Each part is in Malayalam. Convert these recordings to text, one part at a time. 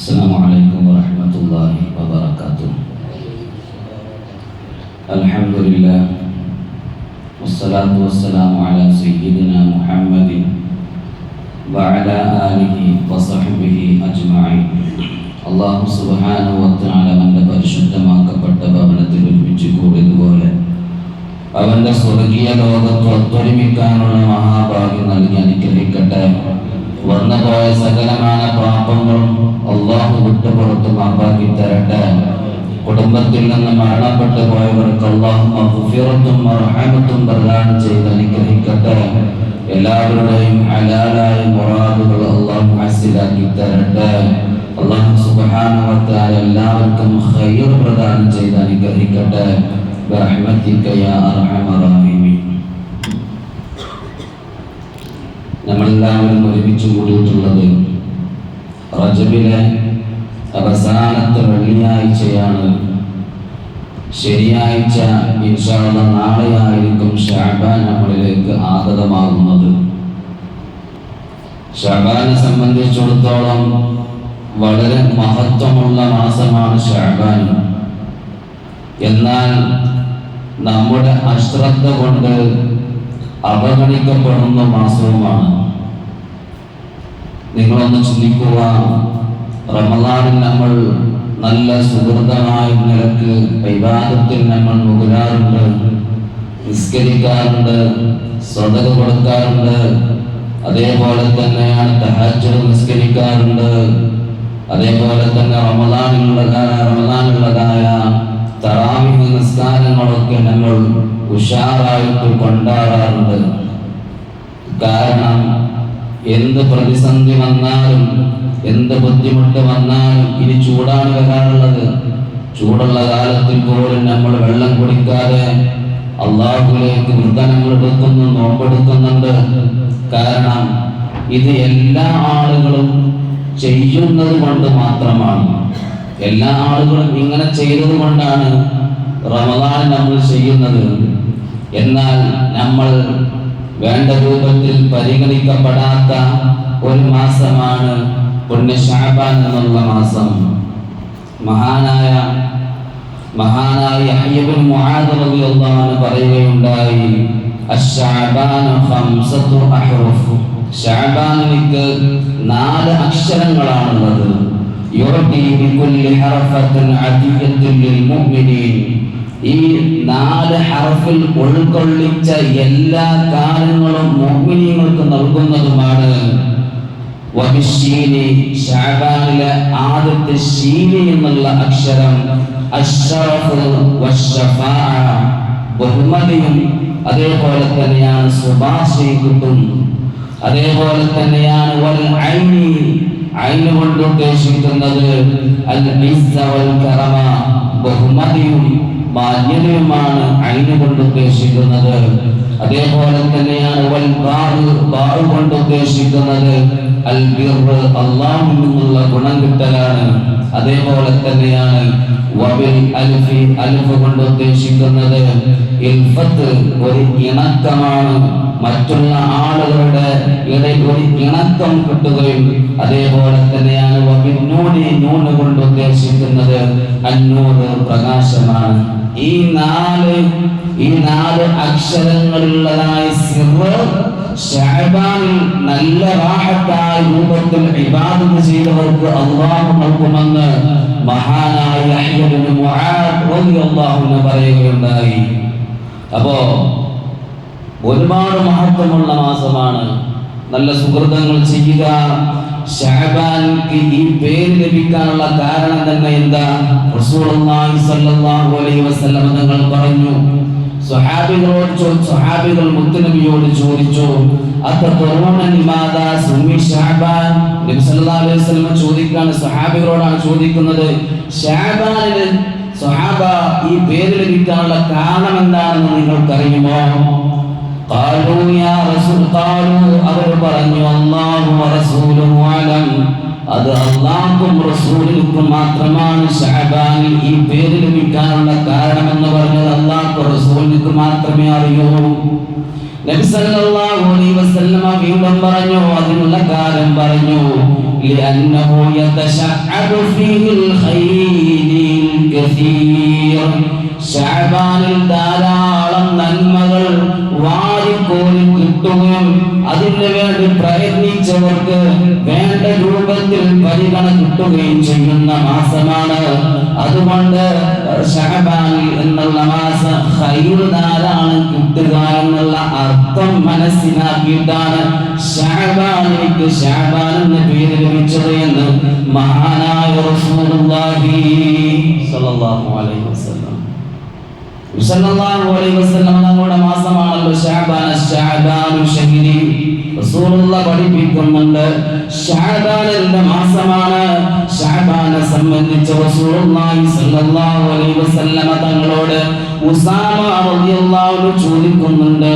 السلام عليكم ورحمة الله وبركاته الحمد لله والصلاة والسلام على سيدنا محمد وعلى آله وصحبه أجمعين അള്ളാഹു സുബ്ഹാനഹു വതആല അവന്റെ പരിശുദ്ധമാക്കപ്പെട്ട ഭവനത്തിൽ ഒരുമിച്ച് കൂടിയതുപോലെ അവന്റെ സ്വർഗീയ ലോകത്ത് ഒത്തൊരുമിക്കാനുള്ള മഹാഭാഗ്യം നൽകി അനുഗ്രഹിക്കട്ടെ വന്നുപോയ സകലമായ പാപങ്ങളും അള്ളാഹു വിട്ടുപുറത്ത് മാപ്പാക്കി തരട്ടെ. കുടുംബത്തിൽ നിന്ന് മരണപ്പെട്ടു പോയവർക്ക് അള്ളാഹു മഗ്ഫിറത്തും മർഹമത്തും പ്രദാനം ചെയ്ത് അനുഗ്രഹിക്കട്ടെ. എല്ലാവരുടെയും ഹലാലായ മുറാദുകൾ അള്ളാഹു ഹാസിലാക്കി തരട്ടെ. അള്ളാഹു സുബ്ഹാനഹു എല്ലാവർക്കും ഖൈർ പ്രദാനം ചെയ്ത് അനുഗ്രഹിക്കട്ടെ. യാ അർഹമർ റഹീമീൻ. നമ്മളെല്ലാവരും ഒരുമിച്ച് കൂടിയിട്ടുള്ളത് റജബിലെ അവസാനത്തെ വെള്ളിയാഴ്ചയാണ്. ശനിയാഴ്ച ഇൻഷാള്ള നാളെയായിരിക്കും ഷാബാൻ നമ്മളിലേക്ക് ആഗതമാകുന്നത്. ഷാബാനെ സംബന്ധിച്ചിടത്തോളം വളരെ മഹത്വമുള്ള മാസമാണ് ഷാബാൻ. എന്നാൽ നമ്മുടെ അശ്രദ്ധ കൊണ്ട് അവഗണിക്കപ്പെടുന്ന മാസവുമാണ്. നിങ്ങളൊന്ന് ചിന്തിക്കുക റമദാനിൽ നമ്മൾ നല്ല സുഹൃതമായ നിലയ്ക്ക് വിവാദത്തിൽ നമ്മൾ മുകരാറുണ്ട് നിസ്കരിക്കാറുണ്ട് സ്വതക കൊടുക്കാറുണ്ട്. അതേപോലെ തന്നെയാണ് തഹാജ് നിസ്കരിക്കാറുണ്ട്. അതേപോലെ തന്നെ റമദാനിലുള്ളതായ റമദാനുള്ളതായ തറാമിഹ് നിസ്കാരങ്ങളൊക്കെ നമ്മൾ ഉഷാറായിട്ട് കൊണ്ടാടാറുണ്ട്. കാരണം എന്ത് പ്രതിസന്ധി വന്നാലും എന്ത് ബുദ്ധിമുട്ട് വന്നാലും ഇനി ചൂടാണ് വരാറുള്ളത്. ചൂടുള്ള കാലത്തിൽ പോലും നമ്മൾ വെള്ളം കുടിക്കാതെ അള്ളാഹുലേക്ക് വൃദ്ധനങ്ങൾ എടുക്കുന്നു നോമ്പെടുക്കുന്നുണ്ട്. കാരണം ഇത് എല്ലാ ആളുകളും ചെയ്യുന്നത് കൊണ്ട് മാത്രമാണ്. എല്ലാ ആളുകളും ഇങ്ങനെ ചെയ്തത് കൊണ്ടാണ് റമദാൻ നമ്മൾ ചെയ്യുന്നത്. എന്നാൽ നമ്മൾ വേണ്ട രൂപത്തിൽ പരിഗണിക്കപ്പെടാത്ത ഒരു മാസമാണ് പുണ്യ എന്നുള്ള മാസം. മഹാനായ മഹാനായ യഹ്യബിൻ മുആദ് റളിയല്ലാഹു പറയുകയുണ്ടായി ഖംസത്തു അഹ്റുഫ്. നാല് അക്ഷരങ്ങളാണുള്ളത്. ഈ നാല് ഹർഫിൽ ഉൾക്കൊള്ളിച്ച എല്ലാ കാര്യങ്ങളും മോഹിനികൾക്ക് നൽകുന്നതുമാണ്. ആദ്യത്തെ ശീനി എന്നുള്ള അക്ഷരം. ബഹുമതിയും അതേപോലെ തന്നെയാണ് സുഭാഷയും അതേപോലെ തന്നെയാണ് വൽ ഐനി. ഐന് കൊണ്ട് ഉദ്ദേശിക്കുന്നത് ബഹുമതിയും മാന്യതയുമാണ് അയിന് കൊണ്ട് ഉദ്ദേശിക്കുന്നത്. അതേപോലെ തന്നെയാണ് ബാറു കൊണ്ട് ഉദ്ദേശിക്കുന്നത്. അള്ളാഹുവിൽ നിന്നുള്ള ഗുണം കിട്ടലാണ്. അതേപോലെ തന്നെയാണ് വബിൽ അൽഫി കൊണ്ട് ഉദ്ദേശിക്കുന്നത്. ഒരു ഇണക്കമാണ്. മറ്റുള്ള ആളുകളുടെ ഇടയിൽ ഒരു ഇണക്കം കിട്ടുകയും അതേപോലെ തന്നെയാണ് കൊണ്ട് ഉദ്ദേശിക്കുന്നത്. അന്നൂറ് പ്രകാശമാണ്. ഈ നാല് ഈ നാല് അക്ഷരങ്ങളുള്ളതായ സിറ് ഷഅബാനിൽ നല്ല റാഹത്തായ രൂപത്തിൽ ഇബാദത്ത് ചെയ്തവർക്ക് അള്ളാഹു നൽകുമെന്ന് മഹാനായ യഹ്യ ഇബ്നു മുആദ് റളിയല്ലാഹു പറയുകയുണ്ടായി. അപ്പോ ഒരുപാട് മഹത്വമുള്ള മാസമാണ്. നല്ല സുഹൃതങ്ങൾ ചെയ്യുക ഷഹബാൻക്ക് ഈ പേര് ലഭിക്കാനുള്ള കാരണം തന്നെ എന്താ? റസൂലുള്ളാഹി സ്വല്ലല്ലാഹു അലൈഹി വസല്ലം തങ്ങൾ പറഞ്ഞു സ്വഹാബികളോട് ചോദിച്ചു ചോദിക്കാണ് ചോദിക്കുന്നത് സ്വഹാബ ഈ പേര് ലഭിക്കാനുള്ള കാരണം എന്താണെന്ന് നിങ്ങൾക്കറിയുമോ? അവർ പറഞ്ഞു അല്ലാഹു വറസൂലുഹു അലം അത് അള്ളാഹുക്കും റസൂലിനും മാത്രമാണ് ഷഅബാനിൽ ഈ പേര് ലഭിക്കാനുള്ള കാരണമെന്ന് പറഞ്ഞത് അള്ളാഹു റസൂലിന് മാത്രമേ അറിയൂ നബി സല്ലല്ലാഹു അലൈഹി വസല്ലമ വീണ്ടും പറഞ്ഞു അതിനുള്ള കാര്യം പറഞ്ഞു لأنه يتشعب فيه الخير الكثير ഷാബാനിൽ ധാരാളം നന്മകൾ വാരിക്കോരി കിട്ടുകയും അതിനു വേണ്ടി പ്രയത്നിച്ചവർക്ക് വേണ്ട രൂപത്തിൽ പരിഗണ കിട്ടുകയും ചെയ്യുന്ന മാസമാണ്. അതുകൊണ്ട് ഷഹബാനി എന്നുള്ള മാസം ധാരാളം കിട്ടുക എന്നുള്ള അർത്ഥം മനസ്സിലാക്കിയിട്ടാണ് ഷഹബാനിക്ക് ഷഹബാൻ എന്ന പേര് ലഭിച്ചത് എന്ന് മഹാനായ റസൂലുള്ളാഹി സ്വല്ലല്ലാഹു അലൈഹി സല്ലല്ലാഹു അലൈഹി വസല്ലം തങ്ങളുടെ മാസമാണല്ലോ ഷഅബാൻ ഷഅബാനു ഷഹരി റസൂലുള്ള പഠിപ്പിക്കുന്നുണ്ട്. ഷഅബാനിന്റെ മാസമാണ്. ഷഅബാനെ സംബന്ധിച്ച് റസൂലുള്ളാഹി സല്ലല്ലാഹു അലൈഹി വസല്ലം തങ്ങളോട് ഉസാമ റളിയല്ലാഹു ചോദിക്കുന്നുണ്ട്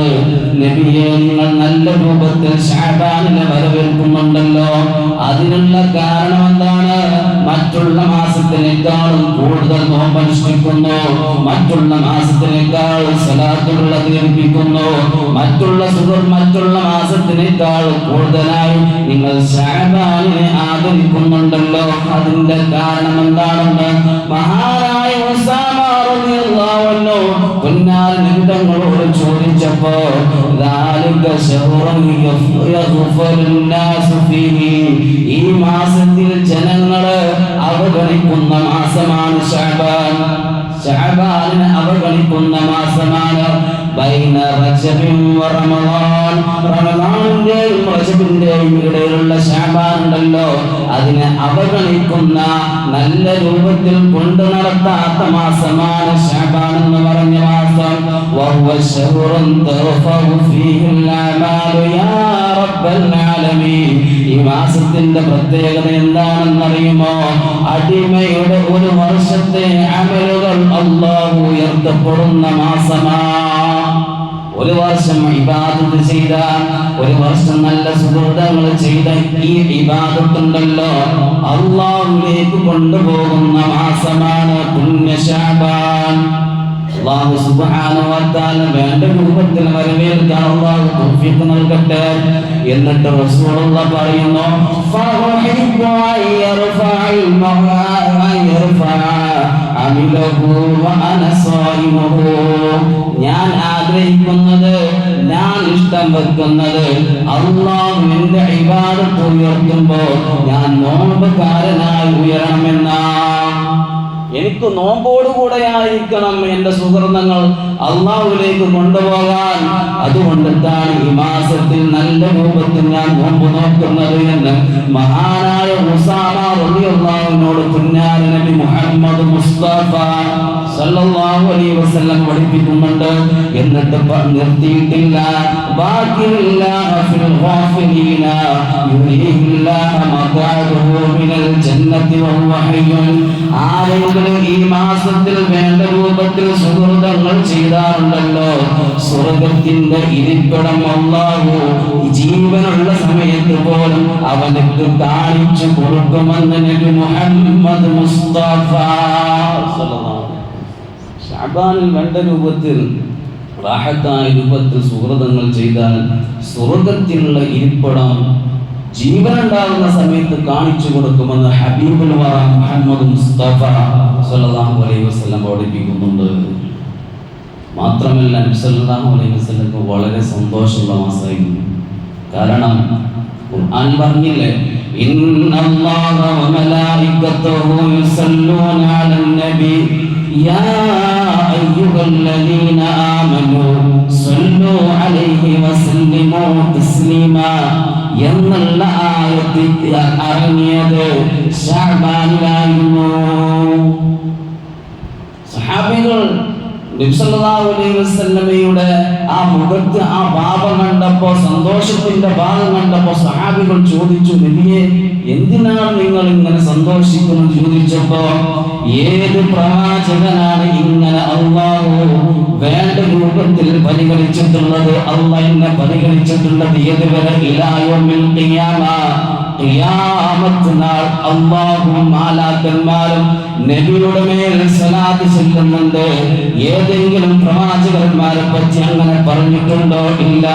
നബിയെ നിങ്ങൾ നല്ല രൂപത്തിൽ ഷഅബാനിനെ വരവേൽക്കുന്നുണ്ടല്ലോ. അതിനുള്ള കാരണം എന്താണ്? മറ്റുള്ള മാസത്തിനേക്കാളും കൂടുതൽ നോമ്പനുഷ്ഠിക്കുന്നു മറ്റുള്ള മാസത്തിനേക്കാൾ സലാത്തുള്ള അധികരിപ്പിക്കുന്നു മറ്റുള്ള സുഖം മറ്റുള്ള മാസത്തിനേക്കാൾ കൂടുതലായി നിങ്ങൾ ഷാബാനിനെ ആദരിക്കുന്നുണ്ടല്ലോ. അതിന്റെ കാരണം എന്താണെന്ന് മഹാനായ പൊന്നാൽങ്ങളോട് ചോദിച്ചപ്പോ ഈ മാസത്തിൽ ജനങ്ങൾ അവഗണിക്കുന്ന മാസമാണ് ഷാബാൻ. ഷാബാൻ അവഗണിക്കുന്ന മാസമാണ് ബൈന റജബിൻ വ റമളാൻ റമളാനിന്റെയും റജബിന്റെയും ഇടയിലുള്ള ഷാബാൻ ഉണ്ടല്ലോ അതിനെ അവഗണിക്കുന്ന നല്ല രൂപത്തിൽ കൊണ്ടു നടത്താത്ത മാസമാണ് ഷാബാൻ എന്ന് പറഞ്ഞ മാസം وهو شهر ترفع فيه الأعمال يا رب العالمين ഈ മാസത്തിന്റെ പ്രത്യേകത എന്താണെന്നറിയുമോ അടിമയുടെ ഒരു വർഷത്തെ അമലുകൾ അള്ളാഹു ഉയർത്തപ്പെടുന്ന മാസമാ ഒരു വർഷം ഇബാദത്ത് ചെയ്ത ഒരു വർഷം നല്ല സുഹൃതങ്ങൾ ചെയ്ത ഈ ഇബാദത്തുണ്ടല്ലോ. അള്ളാഹുലേക്ക് കൊണ്ടുപോകുന്ന മാസമാണ് പുണ്യശാബാൻ വ തആല തൗഫീഖ് നൽകട്ടെ എന്നിട്ട് റസൂലുള്ള പറയുന്നു ഞാൻ ആഗ്രഹിക്കുന്നത് ഞാൻ ഇഷ്ടം വെക്കുന്നത് അള്ളാഹു എന്റെ ഇബാദത്ത് ഉയർത്തുമ്പോൾ ഞാൻ നോമ്പുകാരനായി ഉയരണമെന്നാണ് എനിക്ക് നോമ്പോടുകൂടെ ആയിരിക്കണം എന്റെ സുഹൃതങ്ങൾ അള്ളാഹുലേക്ക് കൊണ്ടുപോകാൻ. അതുകൊണ്ടിട്ടാണ് ഈ മാസത്തിൽ നല്ല രൂപത്തിൽ ഞാൻ നോമ്പ് നോക്കുന്നത് എന്ന് മഹാനായ മുസാമാറിയുള്ള റളിയല്ലാഹുവിനോട് നബി മുഹമ്മദ് മുസ്തഫ സല്ലല്ലാഹു അലൈഹി വസല്ലം പഠിപ്പിക്കുന്നുണ്ട്. എന്നിട്ട് നിർത്തിയിട്ടില്ല. ബാക്കിയില്ലാഹ ഫിൽ ഗാഫിലീന. യുരീഹില്ലാഹ മഖാദഹു മിനൽ ജന്നതി വഹുവ ഹയ്യുൻ. ആരെങ്കിലും ഈ മാസത്തിൽ വേണ്ട രൂപത്തിൽ സുഹൃതങ്ങൾ ചെയ്താറുണ്ടല്ലോ. സ്വർഗത്തിന്റെ ഇരിപ്പിടം അല്ലാഹു ജീവനുള്ള സമയത്ത് പോലും അവനക്ക് കാണിച്ചു കൊടുക്കുമെന്ന് മുഹമ്മദ് മുസ്തഫ സല്ലല്ലാഹു വസല്ലം. വേണ്ട രൂപത്തിൽ റാഹത്തായ രൂപത്തിൽ സുഹൃതങ്ങൾ ചെയ്താൽ സ്വർഗത്തിലുള്ള ഇരിപ്പിടം ജീവനുണ്ടാകുന്ന സമയത്ത് കാണിച്ചു കൊടുക്കുമെന്ന് ഹബീബുൽ മുഹമ്മദ് മുസ്തഫ സല്ലല്ലാഹു അലൈഹി വസല്ലം പഠിപ്പിക്കുന്നുണ്ട് മാത്രമല്ല സല്ലല്ലാഹു അലൈഹി വസല്ലമക്ക് വളരെ സന്തോഷമുള്ള മാസമായിരുന്നു കാരണം ഖുർആൻ പറഞ്ഞില്ലേ ഇന്നല്ലാഹ വ മലായികത്തുഹു യുസല്ലൂന അലൻ നബി യാ അയ്യുഹല്ലദീന ആമനൂ സല്ലു അലൈഹി വസല്ലിമു തസ്ലീമാ എന്നുള്ള ആയത്ത് ഇറങ്ങിയത് ശഅബാനിലായിരുന്നു സഹാബികൾ വസല്ലമയുടെ ആ മുഖത്ത് ആ ഭാവം കണ്ടപ്പോ സന്തോഷത്തിന്റെ ഭാവം കണ്ടപ്പോ സഹാബികൾ ചോദിച്ചു നബിയെ എന്തിനാണ് നിങ്ങൾ ഇങ്ങനെ സന്തോഷിക്കുന്നു? ചോദിച്ചപ്പോ ഏത് പ്രവാചകനാണ് ഇങ്ങനെ അള്ളാഹു വേണ്ട രൂപത്തിൽ പരിഗണിച്ചിട്ടുള്ളത്? അള്ള എന്നെ പരിഗണിച്ചിട്ടുള്ളത് ഏതുവരെ? ഇലായോമിൽ ഖിയാമ. ഖിയാമത്ത് നാൾ അല്ലാഹുവും മാലാക്കന്മാരും നബിയുടെ മേൽ സലാത്ത് ചെല്ലുന്നുണ്ട്. ഏതെങ്കിലും പ്രവാചകന്മാരെ പറ്റി അങ്ങനെ പറഞ്ഞിട്ടുണ്ടോ? ഇല്ല.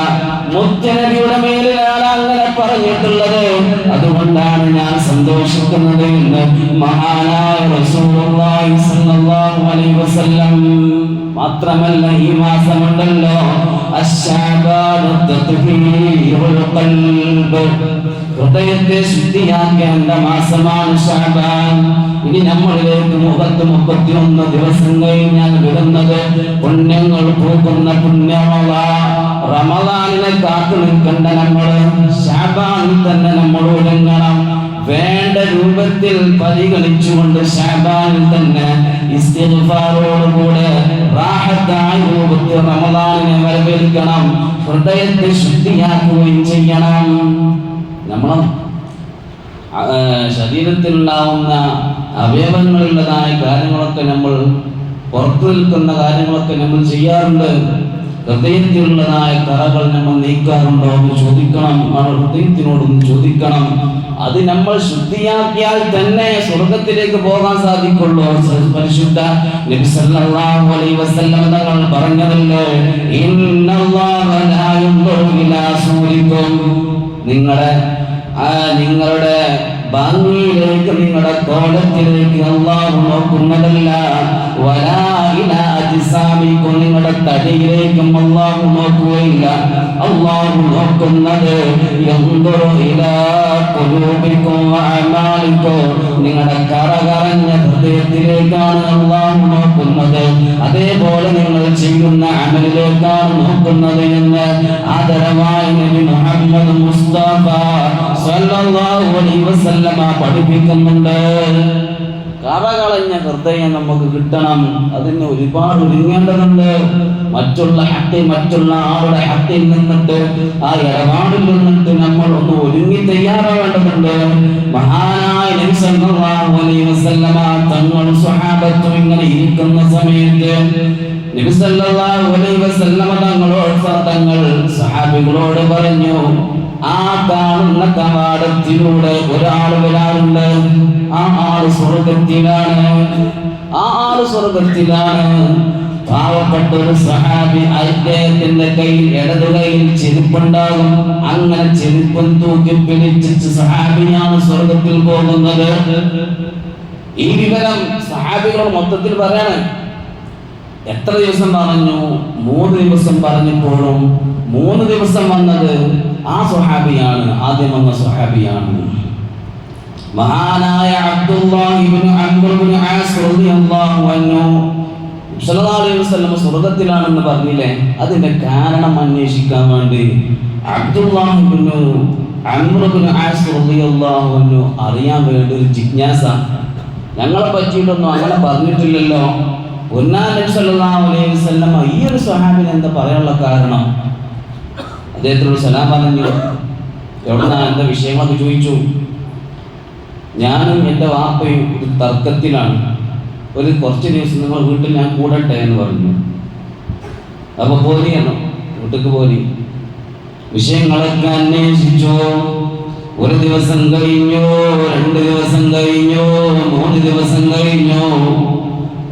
മുത്തനബിയുടെ മേലിലാണ് അങ്ങനെ പറഞ്ഞിട്ടുള്ളത്. അതുകൊണ്ടാണ് ഞാൻ സന്തോഷിക്കുന്നത് എന്ന് മഹാനായ റസൂലുള്ളാഹി സ്വല്ലല്ലാഹു അലൈഹി വസല്ലം. മാത്രമല്ല ഈ മാസമുണ്ടല്ലോ. ഹൃദയത്തെ ശുദ്ധിയാക്കേണ്ട മാസമാണ് ഷാബാൻ. ഇനി നമ്മളിലേക്ക് മുപ്പത്തി മുപ്പത്തിയൊന്ന് ദിവസം കഴിഞ്ഞാൽ വരുന്നത് പുണ്യങ്ങൾ പൂക്കുന്ന പുണ്യമള റമദാനിനെ കാത്തു നിൽക്കേണ്ട നമ്മൾ ഷാബാനിൽ തന്നെ നമ്മൾ ഒരുങ്ങണം. വേണ്ട രൂപത്തിൽ പരിഗണിച്ചുകൊണ്ട് ഷാബാനിൽ തന്നെ ഇസ്തിഗ്ഫാറോടുകൂടെ റാഹത്തായി രൂപത്തിൽ റമദാനിനെ വരവേൽക്കണം. ഹൃദയത്തെ ശുദ്ധിയാക്കുകയും ചെയ്യണം. നമ്മൾ ശരീരത്തിലുണ്ടാവുന്ന അവയവങ്ങളുള്ളതായ കാര്യങ്ങളൊക്കെ നമ്മൾ പുറത്തു നിൽക്കുന്ന കാര്യങ്ങളൊക്കെ നമ്മൾ ചെയ്യാറുണ്ട്. ഹൃദയത്തിലുള്ളതായ കറകൾ നമ്മൾ നീക്കാറുണ്ടോ എന്ന് ചോദിക്കണം. നമ്മൾ ഹൃദയത്തിനോടൊന്ന് ചോദിക്കണം. അത് നമ്മൾ ശുദ്ധിയാക്കിയാൽ തന്നെ സ്വർഗത്തിലേക്ക് പോകാൻ സാധിക്കുള്ളൂ. പരിശുദ്ധ നബി സല്ലല്ലാഹു അലൈഹി വസല്ലം നിങ്ങളുടെ നിങ്ങളുടെ ഭംഗിയിലേക്ക് നിങ്ങളുടെ കോലത്തിലേക്ക് അള്ളാഹു നോക്കുന്നതല്ല. ഇലാ നിങ്ങളുടെ തടിയിലേക്കും അള്ളാഹു നോക്കുകയില്ല. അള്ളാഹു നോക്കുന്നത് യൻദുറു ഇലാ ഖുലൂബിക്കും വഅമാലിക്കും നിങ്ങളുടെ കറകറഞ്ഞ ഹൃദയത്തിലേക്കാണ് അള്ളാഹു നോക്കുന്നത്. അതേപോലെ നിങ്ങൾ ചെയ്യുന്ന അമലിലേക്കാണ് നോക്കുന്നത് എന്ന് ആദരമായ നബി മുഹമ്മദ് മുസ്തഫ സല്ലല്ലാഹു അലൈഹി വസല്ലമ പഠിപ്പിക്കുന്നുണ്ട്. കറകളഞ്ഞ ഹൃദയം നമുക്ക് കിട്ടണം. അതിന് ഒരുപാട് ഒരുങ്ങേണ്ടതുണ്ട്. മറ്റുള്ള ഹത്തിൽ മറ്റുള്ള ആളുടെ ഹത്തിൽ നിന്നിട്ട് ആ ഇടപാടിൽ നിന്നിട്ട് നമ്മൾ ഒന്ന് ഒരുങ്ങി തയ്യാറാവേണ്ടതുണ്ട്. മഹാനായ സല്ലല്ലാഹു അലൈഹി വസല്ലമ തങ്ങളും സ്വഹാബത്തും ഇങ്ങനെ ഇരിക്കുന്ന സമയത്ത് തങ്ങളോട് തങ്ങൾ സഹാബികളോട് പറഞ്ഞു ആ കാണുന്ന കവാടത്തിലൂടെ ഒരാൾ വരാറുണ്ട്. ആ ആൾ സ്വർഗത്തിലാണ്. ആ ആൾ സ്വർഗത്തിലാണ്. പാവപ്പെട്ട ഒരു സഹാബി അദ്ദേഹത്തിന്റെ കയ്യിൽ ഇടതു കയ്യിൽ ചെരുപ്പുണ്ടാകും. അങ്ങനെ ചെരുപ്പും തൂക്കി പിടിച്ച് സഹാബിയാണ് സ്വർഗത്തിൽ പോകുന്നത്. ഈ വിവരം സഹാബികൾ മൊത്തത്തിൽ പറയാണ്. എത്ര ദിവസം പറഞ്ഞു? മൂന്ന് ദിവസം പറഞ്ഞപ്പോഴും മൂന്ന് ദിവസം വന്നത് ആ സുഹാബിയാണ് ആദ്യം വന്ന സുഹാബിയാണ് മഹാനായ അബ്ദുല്ലാഹിബ്നു അബ്ദുൽ ആസ് റളിയല്ലാഹു അൻഹു സല്ലല്ലാഹു അലൈഹി വസല്ലം സ്വർഗത്തിലാണെന്ന് പറഞ്ഞില്ലേ? അതിന്റെ കാരണം അന്വേഷിക്കാൻ വേണ്ടി അബ്ദുല്ലാഹിബ്നു അംർ ഇബ്നു ആസ് റളിയല്ലാഹു അൻഹു അറിയാൻ വേണ്ടി ഒരു ജിജ്ഞാസ. ഞങ്ങളെ പറ്റിയിട്ടൊന്നും അങ്ങനെ പറഞ്ഞിട്ടില്ലല്ലോ. ഉന്നാസല്ലാസ്വല്ലമ്മ ഈ ഒരു സ്വഹാബിന് എന്താ പറയാനുള്ള കാരണം? അദ്ദേഹത്തിനോട് സലാം പറഞ്ഞു. എവിടുന്നാ എന്താ വിഷയങ്ങളൊക്കെ ചോദിച്ചു? ഞാനും എന്റെ വാപ്പയും ഒരു തർക്കത്തിലാണ്. ഒരു കുറച്ച് ദിവസം നിങ്ങൾ വീട്ടിൽ ഞാൻ കൂടട്ടെ എന്ന് പറഞ്ഞു. അപ്പൊ പോലെയാണ് വീട്ടിക്ക് പോരി. വിഷയങ്ങളൊക്കെ അന്വേഷിച്ചു. ഒരു ദിവസം കഴിഞ്ഞോ രണ്ട് ദിവസം കഴിഞ്ഞോ മൂന്ന് ദിവസം കഴിഞ്ഞോ.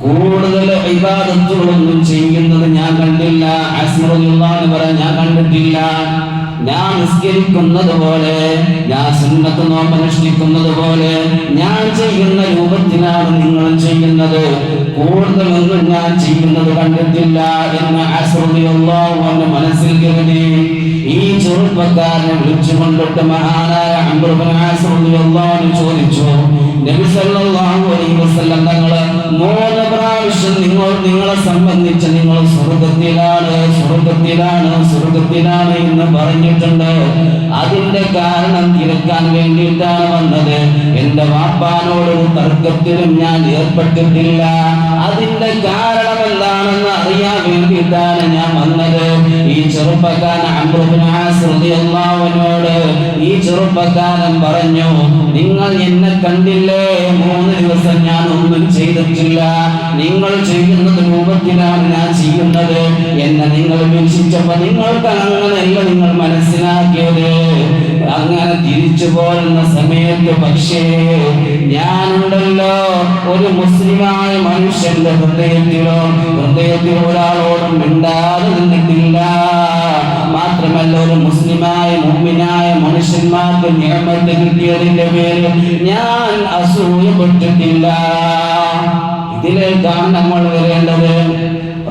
കൂടുതൽ ഇബാദത്തുകളൊന്നും ചെയ്യുന്നത് ഞാൻ കണ്ടില്ല. അസ്മറുല്ലാന്ന് പറയാൻ ഞാൻ കണ്ടിട്ടില്ല. ഞാൻ നിസ്കരിക്കുന്നത് പോലെ ഞാൻ സുന്നത്ത് നോമ്പ് അനുഷ്ഠിക്കുന്നത് പോലെ ഞാൻ ചെയ്യുന്ന രൂപത്തിലാണ് നിങ്ങൾ ചെയ്യുന്നത്. കൂടുതലൊന്നും ഞാൻ ചെയ്യുന്നത് കണ്ടിട്ടില്ല എന്ന് അസുഖിയുള്ള മനസ്സിൽ കരുതി. ഈ ചെറുപ്പക്കാരനെ വിളിച്ചുകൊണ്ടിട്ട് മഹാനായ ആസ്മറുല്ലാഹു ചോദിച്ചു തങ്ങളെ മൂന്ന് പ്രാവശ്യം നിങ്ങൾ നിങ്ങളെ സംബന്ധിച്ച് നിങ്ങൾ സ്വർഗത്തിലാണ് സ്വർഗത്തിലാണ് സ്വർഗത്തിലാണ് എന്ന് പറഞ്ഞിട്ടുണ്ട്. അതിന്റെ കാരണം തിരക്കാൻ വേണ്ടിയിട്ടാണ് വന്നത്. എന്റെ വാപ്പാനോട് തർക്കത്തിലും ഞാൻ ഏർപ്പെട്ടിട്ടില്ല. അതിന്റെ കാരണം എന്താണെന്ന് അറിയാൻ വേണ്ടിയിട്ടാണ് ഞാൻ വന്നത്. ചെറുപ്പക്കാരൻ അൻഹുവോട് ഈ ചെറുപ്പക്കാരൻ പറഞ്ഞു നിങ്ങൾ എന്നെ കണ്ടില്ലേ? മൂന്ന് ദിവസം ഞാൻ ഒന്നും ചെയ്തിട്ടില്ല. നിങ്ങൾ ചെയ്യുന്നത് രൂപത്തിലാണ് ഞാൻ ചെയ്യുന്നത്. എന്നെ നിങ്ങൾ വീക്ഷിച്ചപ്പോ നിങ്ങൾക്ക് അങ്ങനെയല്ല നിങ്ങൾ മനസ്സിലാക്കിയത്. അങ്ങനെ തിരിച്ചു പോരുന്ന സമയത്ത് പക്ഷേ ഞാനുണ്ടല്ലോ ഒരു മുസ്ലിമായ മനുഷ്യന്റെ ഹൃദയത്തിലോ ഹൃദയത്തിലോ ഒരാളോടും മിണ്ടാതെ നിന്നിട്ടില്ല. നിയമത്തെ കിട്ടിയതിന്റെ പേരിൽ ഞാൻ അസൂയപ്പെട്ടിട്ടില്ല. ഇതിലേക്കാണ് നമ്മൾ വരേണ്ടത്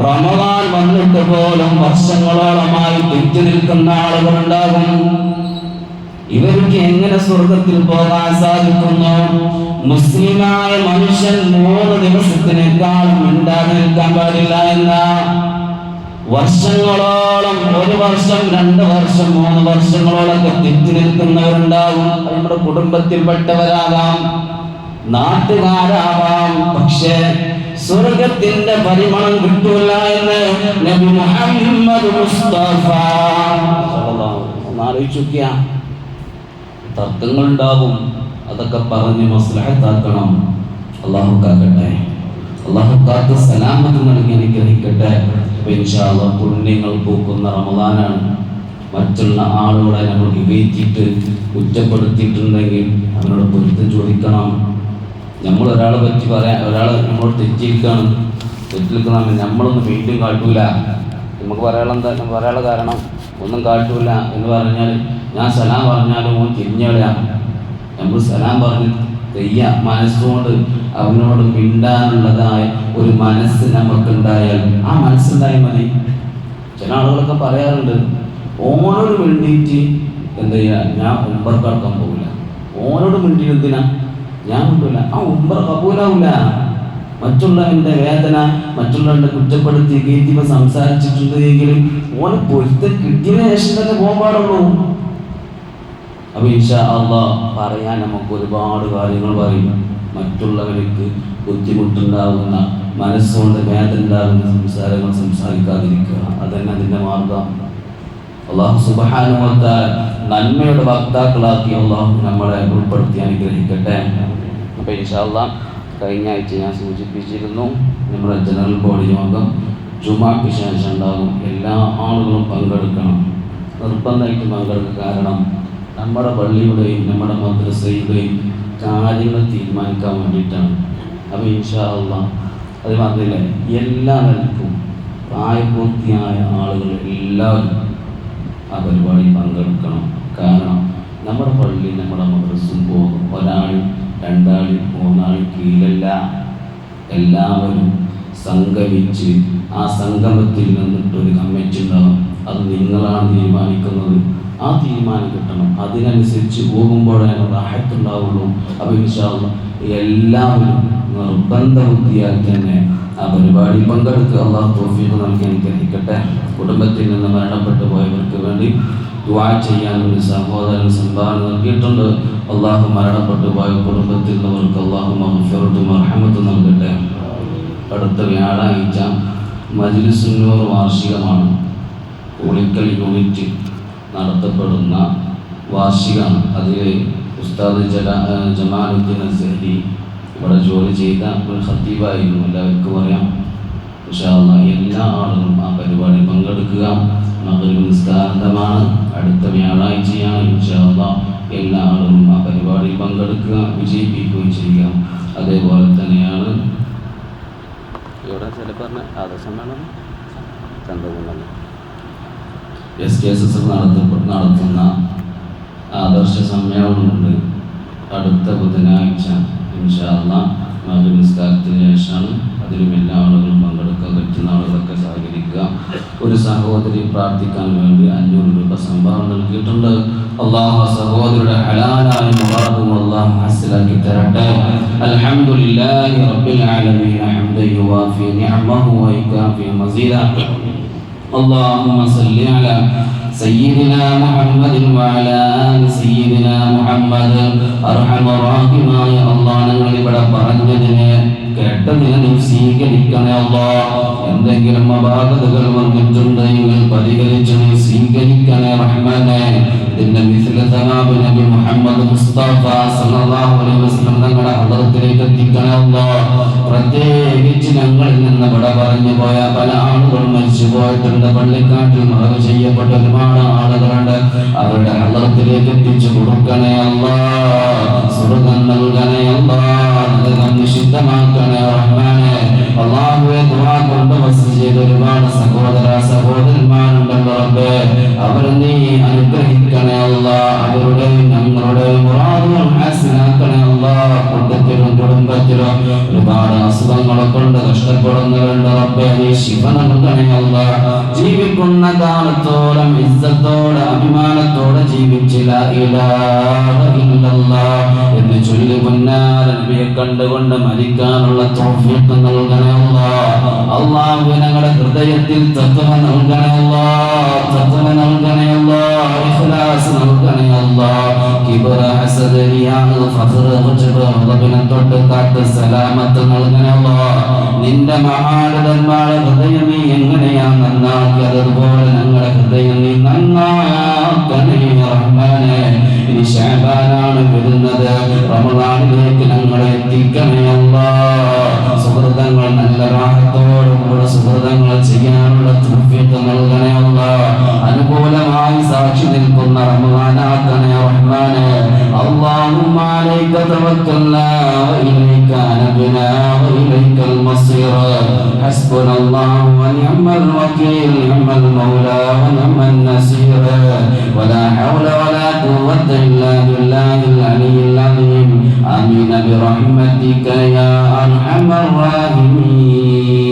റമദാൻ വന്നിട്ട് പോലും വർഷങ്ങളോളമായി തെറ്റു നിൽക്കുന്ന ആളുകളുണ്ടാകും. ഇവർക്ക് എങ്ങനെ സ്വർഗത്തിൽ പോകാൻ സാധിക്കുന്നു? മുസ്ലിമായ മനുഷ്യൻ മൂന്ന് ദിവസത്തിനേക്കാളും ഉണ്ടാകാൻ പാടില്ല എന്ന? വർഷങ്ങളോളം ഒരു വർഷം രണ്ട് വർഷം മൂന്ന് വർഷങ്ങളോളൊക്കെ തെറ്റി നിൽക്കുന്നവരുണ്ടാവും നമ്മുടെ കുടുംബത്തിൽപ്പെട്ടവരാകാം നാട്ടുകാരാവാം. പക്ഷേ സ്വർഗത്തിന്റെ പരിമളം കിട്ടൂല എന്ന് നബി മുഹമ്മദ് മുസ്തഫ തർക്കങ്ങൾ ഉണ്ടാകും അതൊക്കെ പറഞ്ഞ് മസ്ലഹത്താക്കണം. അള്ളാഹു കാക്കട്ടെ അള്ളാഹു കാത്ത് സലാമത്ത് നൽകി അനുഗ്രഹിക്കട്ടെ. അപ്പൊ ഇൻഷാ അല്ലാഹ് പുണ്യങ്ങൾ പൂക്കുന്ന റമദാനാണ്. മറ്റുള്ള ആളുകളെ നമ്മൾ വിവേചിച്ചിട്ട് കുറ്റപ്പെടുത്തിയിട്ടുണ്ടെങ്കിൽ അവനോട് പൊരുത്തം ചോദിക്കണം. നമ്മൾ ഒരാളെ പറ്റി പറയാൻ ഒരാൾ നമ്മളോട് തെറ്റിയിരിക്കുകയാണ് തെറ്റിരിക്കണം നമ്മളൊന്നും വീണ്ടും കാട്ടൂല. നമുക്ക് പറയാനുള്ള പറയാനുള്ള കാരണം ഒന്നും കാട്ടൂല എന്ന് പറഞ്ഞാൽ ഞാൻ സലാം പറഞ്ഞാലും തിരിഞ്ഞളയാ നമ്മൾ സലാം പറഞ്ഞ് തെയ്യ മനസ്സുകൊണ്ട് അവനോട് മിണ്ടാനുള്ളതായ ഒരു മനസ്സ് നമുക്കുണ്ടായാൽ ആ മനസ്സുണ്ടായാൽ മതി. ചില ആളുകളൊക്കെ പറയാറുണ്ട് ഓനോട് മിണ്ടിയിട്ട് എന്താ ചെയ്യുക ഞാൻ ഉമ്പർ കടക്കാൻ പോകില്ല ഓനോട് മിണ്ടി എന്തിനാ? ഞാൻ കിട്ടൂല ആ ഉമ്പർ കബൂലാവൂല. മറ്റുള്ളവന്റെ വേദന മറ്റുള്ളവന്റെ കുറ്റപ്പെടുത്തി കയറ്റിപ്പോ സംസാരിച്ചിട്ടുണ്ട് എങ്കിലും ഓന് പൊരുത്തം കിട്ടിയതിനു ശേഷം തന്നെ പോകാൻ പാടുള്ളൂ. അപ്പൊ ഇൻഷാ അള്ളാഹ് പറയാൻ നമുക്ക് ഒരുപാട് കാര്യങ്ങൾ പറയും. മറ്റുള്ളവർക്ക് ബുദ്ധിമുട്ടുണ്ടാകുന്ന മനസ്സുകൊണ്ട് വേദന ഉണ്ടാകുന്ന സംസാരങ്ങൾ സംസാരിക്കാതിരിക്കുക. അതന്നെ അതിന്റെ മാർഗം. അള്ളാഹു സുബാനുവത്ത നന്മയുടെ വക്താക്കളാക്കി അള്ളാഹു നമ്മളെ ഉൾപ്പെടുത്തി അനുഗ്രഹിക്കട്ടെ. അപ്പോൾ ഇൻഷാ അള്ളാഹ് കഴിഞ്ഞ ആഴ്ച ഞാൻ സൂചിപ്പിച്ചിരുന്നു നമ്മുടെ ജനറൽ ബോഡി യോഗം ജുമാക്ക് ശേഷം ഉണ്ടാകും. എല്ലാ ആളുകളും പങ്കെടുക്കണം. നിർബന്ധമായിട്ട് പങ്കെടുക്കുക കാരണം നമ്മുടെ പള്ളിയുടെയും നമ്മുടെ മദ്രസയുടെയും കാര്യങ്ങൾ തീരുമാനിക്കാൻ വേണ്ടിയിട്ടാണ്. അപ്പോൾ ഇൻഷാ അള്ളാഹ് അത് മാത്രമല്ല എല്ലാ നിലക്കും പ്രായപൂർത്തിയായ ആളുകൾ എല്ലാവരും ആ പരിപാടി പങ്കെടുക്കണം. കാരണം നമ്മുടെ പള്ളി നമ്മുടെ മദ്രസും പോകും. ഒരാളും രണ്ടാളും മൂന്നാളും കീഴല്ല. എല്ലാവരും സംഗമിച്ച് ആ സംഗമത്തിൽ നിന്നിട്ടൊരു കമ്മിറ്റി ഉണ്ടാകും അത് നിങ്ങളാണ് തീരുമാനിക്കുന്നത്. ആ തീരുമാനം കിട്ടണം. അതിനനുസരിച്ച് പോകുമ്പോഴാണ് റാഹത്തുണ്ടാവുള്ളൂ അപ്പോൾ ഇൻഷാല്ല എല്ലാവരും നിർബന്ധ ബുദ്ധിയാൽ തന്നെ ആ പരിപാടി പങ്കെടുത്ത് അള്ളാഹു തോഫീഖ് നൽകി അനുഗ്രഹിക്കട്ടെ. കുടുംബത്തിൽ നിന്ന് മരണപ്പെട്ടു പോയവർക്ക് വേണ്ടി ദുആ ചെയ്യാൻ ഒരു സഹോദരൻ സംഭാവന നൽകിയിട്ടുണ്ട്. അള്ളാഹു മരണപ്പെട്ടു പോയ കുടുംബത്തിൽ നിന്നവർക്ക് അള്ളാഹു മഹഫിറത്തും അർഹമത്തും നൽകട്ടെ. അടുത്ത വ്യാഴാഴ്ച മജ്ലിസുന്നൂർ വാർഷികമാണ്. കുളിക്കൽ യൂണിറ്റ്. നടത്തപ്പെടുന്ന വാർഷികമാണ്. അതിൽ ഉസ്താദ് ജല ജമാലുദ്ദീൻ അസഹദി ഇവിടെ ജോലി ചെയ്ത ഒരു ഹത്തീബായിരുന്നു എല്ലാവർക്കും അറിയാം. പക്ഷേ എല്ലാ ആളുകളും ആ പരിപാടി പങ്കെടുക്കുക മകരവ് നിസ്കാരമാണ്. അടുത്ത വ്യാഴാഴ്ചയാണ് ഇൻഷാല്ല എല്ലാ ആളുകളും ആ പരിപാടിയിൽ പങ്കെടുക്കുക വിജയിപ്പിക്കുകയും ചെയ്യുക. അതേപോലെ തന്നെയാണ് ഇവിടെ ചില പറഞ്ഞ ആദർശമാണ് Chandrakundam S K S S നടത്തപ്പെട്ട് നടത്തുന്ന ആദർശ സമ്മേളനമുണ്ട്. അടുത്ത ബുധനാഴ്ച ഇൻഷാല്ല മകര നിസ്കാരത്തിന് ശേഷമാണ് അതിലും എല്ലാ ആളുകളും പങ്കെടുക്കാൻ പറ്റുന്ന ആളുകളൊക്കെ സഹകരിക്കുക. ഒരു സഹോദരി പ്രാർത്ഥിക്കാൻ വേണ്ടി അഞ്ഞൂറ് രൂപ സംഭാവന നൽകിയിട്ടുണ്ട്. അള്ളാഹു സഹോദരിയുടെ ഹലാലായ മുറാദും അള്ളാഹു ഹാസിലാക്കി തരട്ടെ. അൽഹംദുലില്ലാഹി റബ്ബിൽ ആലമീൻ. ഹംദൻ യുവാഫി നിഅമഹു വയുകാഫി മസീദ. اللهم صل على سيدنا محمد وعلى آل سيدنا محمد أرحم الراحمين يا الله نقول بڑا برنجدني കേട്ടതിനെ നീ സ്വീകരിക്കണേ അല്ലാ എന്തെങ്കിലും അപാകതകൾ വന്നിട്ടുണ്ടെങ്കിൽ പരിഹരിച്ച് നീ സ്വീകരിക്കണേ റഹ്മാനെ. ഇതിന്റെ മിസ്ല നബി മുഹമ്മദ് മുസ്തഫ സല്ലല്ലാഹു അലൈഹി വസല്ലം തങ്ങളുടെ ഹദറത്തിലേക്ക് എത്തിക്കണേ അല്ലാ പ്രത്യേകിച്ച് ഞങ്ങളിൽ നിന്ന് ഇവിടെ പറഞ്ഞു പോയ പല ആളുകളും മരിച്ചു പോയിട്ടുണ്ട്. പള്ളിക്കാട്ടിൽ മറവ് ചെയ്യപ്പെട്ട ഒരുപാട് ആളുകളുണ്ട്. അവരുടെ ഹദറത്തിലേക്ക് എത്തിച്ചു കൊടുക്കണേ അല്ലാ സ്വർഗം നൽകണേ അല്ലാ നരകം നിഷിദ്ധമാക്കണേ റഹ്മാനെ. അള്ളാഹുവെ ദുആ കൊണ്ട് വസ് ചെയ്ത ഒരുപാട് സഹോദര സഹോദരന്മാരുണ്ടല്ലോ റബ്ബേ. അവർ നീ അനുഗ്രഹിക്കണേ അല്ല അവരുടെയും ഞങ്ങളുടെയും മുറാദുകൾ ഹാസിനാക്കണേ അല്ല. കുടുംബത്തിലും കുടുംബത്തിലും ഒരുപാട് അസുഖങ്ങളെ കൊണ്ട് കഷ്ടപ്പെടുന്നവരുടെ റബ്ബേ. നീ ശിവ നൽകണേ അല്ല. ജീവിക്കുന്ന കാലത്തോളം ഇസ്സത്തോടെ അഭിമാനത്തോടെ ജീവിച്ചില്ല എന്ന് ചൊല്ലി പൊന്നാരനെ കണ്ടുകൊണ്ട് മരിക്കാനുള്ള തോഫിക്ക് നൽകണേ അള്ളാഹു ഞങ്ങളുടെ ഹൃദയത്തിൽ തത്വം നൽകണേ അല്ലാ. തത്വം നൽകണേ അല്ലാ. നൽകണേ അല്ലാഹ് കിബ്ര ഹസദ് റിയാ ഫഖർ ഉജ്ബ് റബ്ബിനെ തൊട്ട് കാത്ത് സലാമത്ത് നൽകണേ അല്ലാഹ് നിന്റെ നീ എങ്ങനെയാ നന്നാക്കി അതുപോലെ ഞങ്ങളുടെ ഹൃദയം നീ നന്നാക്കണേ റഹ്മാനെ. ഇനി ഷാബാനാണ് വരുന്നത്. റമദാനിലേക്ക് ഞങ്ങളെ എത്തിക്കണേ അല്ലാഹ് സുഹൃതങ്ങൾ നല്ല റാഹത്തോടുകൂടെ സുഹൃതങ്ങൾ ചെയ്യാനുള്ള തൗഫീഖ് നൽകണേ അല്ലാഹ് അനുകൂലമായി സാക്ഷി നിൽക്കുന്ന റമദാനാക്കണേ റഹ്മാനെ اللهم عليك توكلنا وإليك أنبنا وإليك المصير حسبنا الله ونعم الوكيل نعم المولى ونعم النصير ولا حول ولا قوة إلا بالله العلي العظيم آمين برحمتك يا أرحم الراحمين